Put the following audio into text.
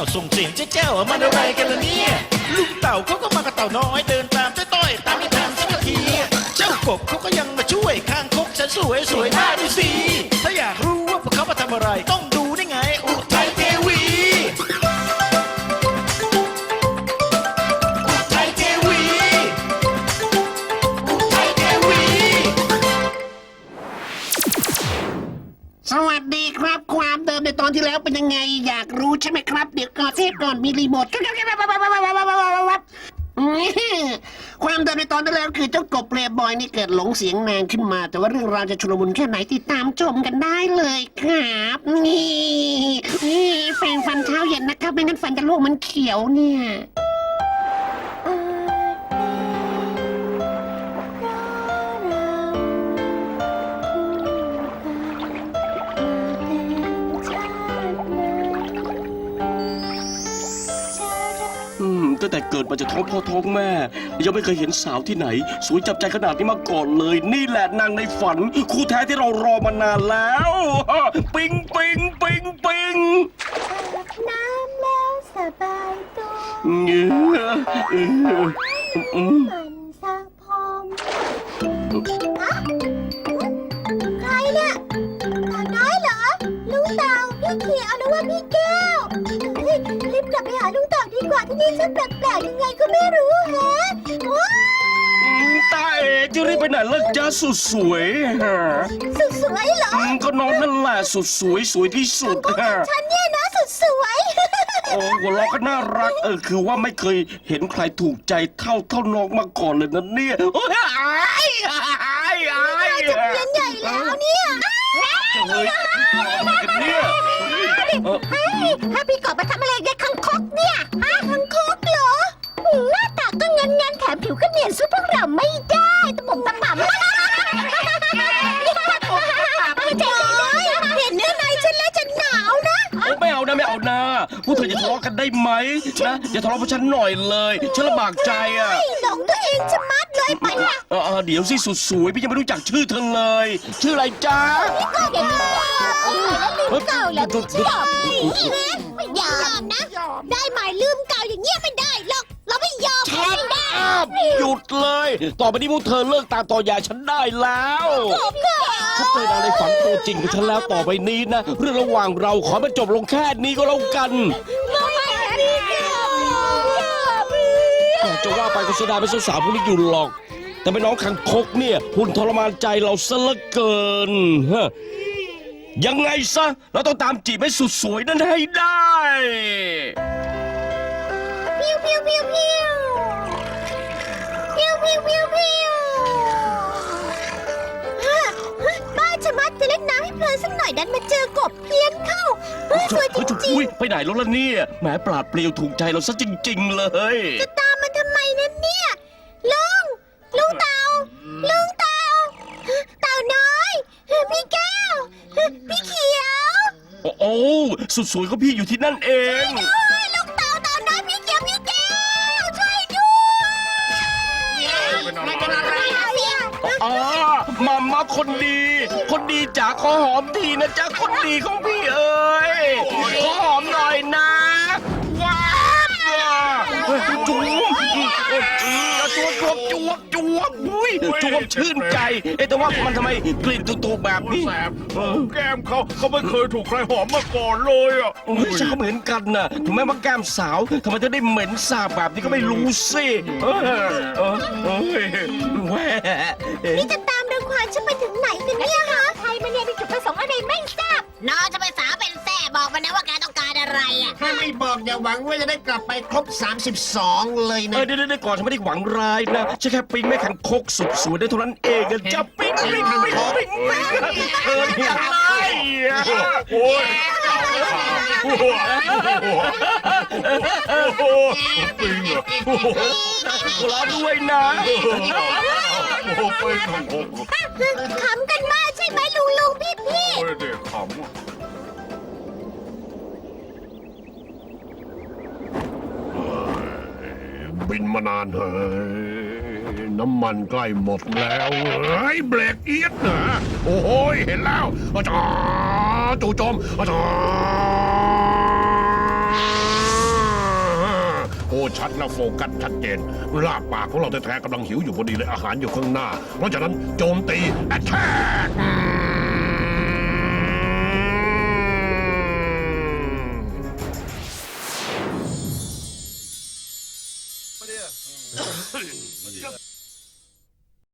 วส่งเสียงเจ๊แจ้วมันอะไรกันล่ะเนี่ยลุงเต่าเขาก็มากับเต่าน้อยเดินตามเจ้าต้อยตามไม่ทันสักทีเจ้ากบเขาก็ยังมาช่วยข้างคกฉันสวยสวย สวัสดีครับความเดิมในตอนที่แล้วเป็นยังไง อยากรู้ใช่ไหมครับ เดี๋ยวก่อนเทปก่อนมีรีโมทความเดิมในตอนที่แล้วคือเจ้ากบเปลย์บอยนี่เกิดหลงเสียงนางขึ้นมา แต่ว่าเรื่องราวจะชุลมุนแค่ไหนติดตามชมกันได้เลยครับ นี่นี่แปรงฟันเช้าเย็นนะครับไม่งั้นฟันจะโลกมันเขียวเนี่ย ตั้งแต่เกิดมาจากท้องพ่อท้องแม่ ยังไม่เคยเห็นสาวที่ไหน สวยจับใจขนาดนี้มาก่อนเลย นี่แหละนางในฝัน คู่แท้ที่เรารอมานานแล้ว ปิงปิงปิงปิงน้ำแล้วสบายตัวเงี้ยเอออืมมันสะพอมฮะใครเนี่ยตาน้อยเหรอ ลุงเต่าพี่เขียวหรือว่าพี่แก้วเฮ้ยรีบกลับไปหาลุง กว่าที่นี่ฉันแปลกๆยังไงก็ไม่รู้แฮะว้าวอืมตาเอ๋จะรีบไปไหนเลิกจ้าสุดสวยฮะสุดสวยเหรออืมก็นอนนั่นแหละสุดสวยสวยที่สุดก็ขฮะองฉันเนี่ยนะสุดสวย โอ้หัวเราะก็น่ารักเออคือว่าไม่เคยเห็นใครถูกใจเท่าเท่าน้องมาก่อนเลยนะเนี่ยโอ้ยอายอายอายจะเรียนใหญ่แล้วเนี่ยเฮ้ยอะไรกันเนี่ยเออเฮ้ยถ้าพี่กอบมาทำอะไรในคังคกเนี่ยำเจ๋ยเห็นเนื้อในฉันแล้วฉันหนาวนะ โอ้ไม่เอานะไม่เอานะพวกเธออย่าทะเลาะกันได้ไหมนะอย่าทะเลาะกับฉันหน่อยเลยฉันลำบากใจอะ ไอ้หลงตัวเองจะมัดเลยไปนะเออเออเดี๋ยวสิสุดสวยพี่ยังไม่รู้จักชื่อเธอเลย ชื่ออะไรจ๊ะก็เดี๋ยวแล้วลืมเก่าแล้วพี่ชอบไม่ยอมนะ ได้หมายลืมเก่าอย่างเงี้ยไม่ หยุดเลย ต่อไปนี้พวกเธอเลิกตามต่อยายฉันได้แล้วผมก็ฉันเจอนางในฝันตัวจริงของฉันแล้วต่อไปนี้นะ เรื่องระหว่างเราขอมันจบลงแค่นี้ก็แล้วกันไม่พี่เก่าแต่จะว่าไปก็เสียดายไม่สาวๆพวกนี้อยู่หรอก แต่ไม่น้องขังคกเนี่ยหุ่นทรมานใจเราซะเหลือเกินฮะยังไงซะเราต้องตามจีบให้สุดสวยนั้นให้ได้ พิวพิวพิวพิวิวพิวพิวพิวฮะฮะบ้าจะมัดจะเล่นน้ำให้เพลินสักหน่อยดันมาเจอกบเพี้ยนเข้าเฮ้ยสวยจริอุ้งยไปไหนแล้วล่ะเนี่ยแหมปราดเปรียวถูกใจเราซะจริง ๆ เลย จะตามมาทำไมนั่นเนี่ย ลุง ลุงเต่า ลุงเต่า เต่าน้อย พี่แก้ว พี่เขียว โอ้โอ้สุดสวยก็พี่อยู่ที่นั่นเอง โอ้ มามาคนดี คนดีจ๋าขอหอมทีนะจ๊ะคนดีของพี่เอ้ยขอหอมหน่อยนะว้าวเฮ้ยจุ๊บจวบจวบจวบจวบอุ้ยจวบชื่นใจเอ๊ะแต่ว่ามันทำไมกลิ่นตุๆแบบนี้แสบแก้มเขาเขาไม่เคยถูกใครหอมมาก่อนเลยอะโอ้ยฉันก็เหมือนกันน่ะถึงแม้ว่าแก้มสาวทำไมจะได้เหม็นสาบแบบนี้ก็ไม่รู้สิเออเออเอ้ยแหวนี่จะตา มรังควานฉันไปถึงไหนกันเนี่ยฮะใครมาเนี่ยมีจุดประสงค์อะไรไม่ทราบน้องจะไปสาวเป็นแส่บอกมันนะว่าแกต้องการอะไรอะถ้าไม่บอกอย่าหวังว่าจะได้กลับไปครบ 32 เลยเอนะ อเดี๋ยวเดี๋ยวก่อนฉันไม่ได้หวังร้ายนะฉันแค่ปิ๊งแม่ขันคกสุดสวยได้เท่านั้นเองอะจะปิ๊งปิ๊งปิ๊งปิ๊งปิ๊งเอออย่างไรอะ โอ้ย โอ้โหโอ้โหปิงเหรอโอ้โหรอด้วยนะโอ้โหปิงของผมขำกันมากใช่ไหมลุงลุงพี่พี่โอ้ยเด็กขำบินมานานเฮ้ย น้ำมันใกล้หมดแล้วเฮ้ยเบรกเอียดนะโอ้โหเห็นแล้วอาจารย์จู่โจมอาจารย์พูดชัดและโฟกัสชัดเจนลาบปากของเราแท้ๆกำลังหิวอยู่พอดีเลยอาหารอยู่ข้างหน้า เพราะฉะนั้นโจมตีแอทแทก